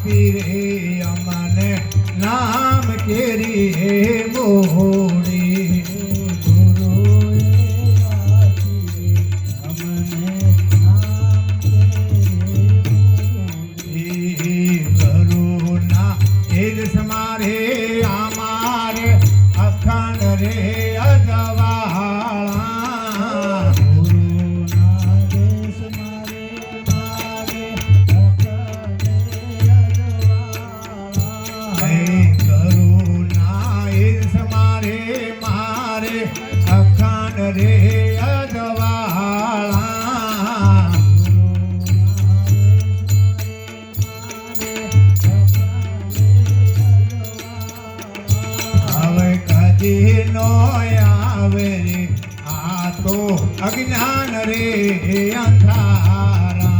આપી રે અમને નામ કેરી હે મોડી સમારે અમારે અખંડ રે જીનો આવે રે. આ તો અજ્ઞાન રે અંધારા.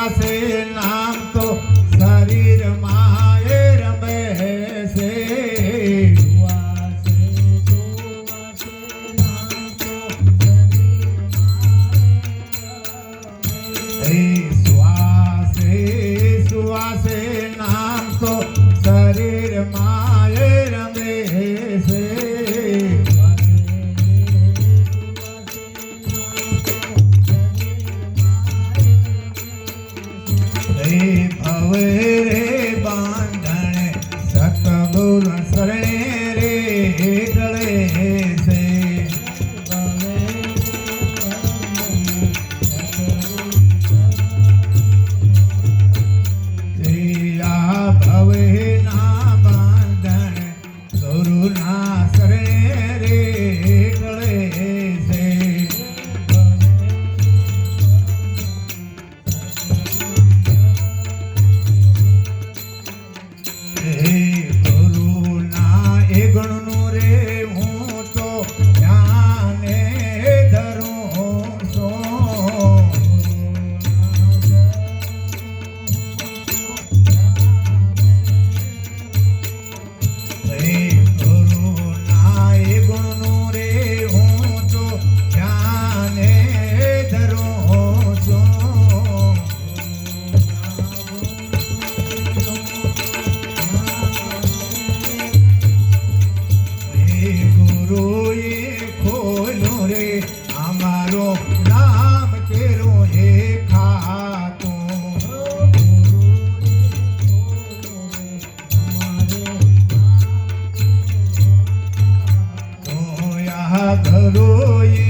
hace away amém. doi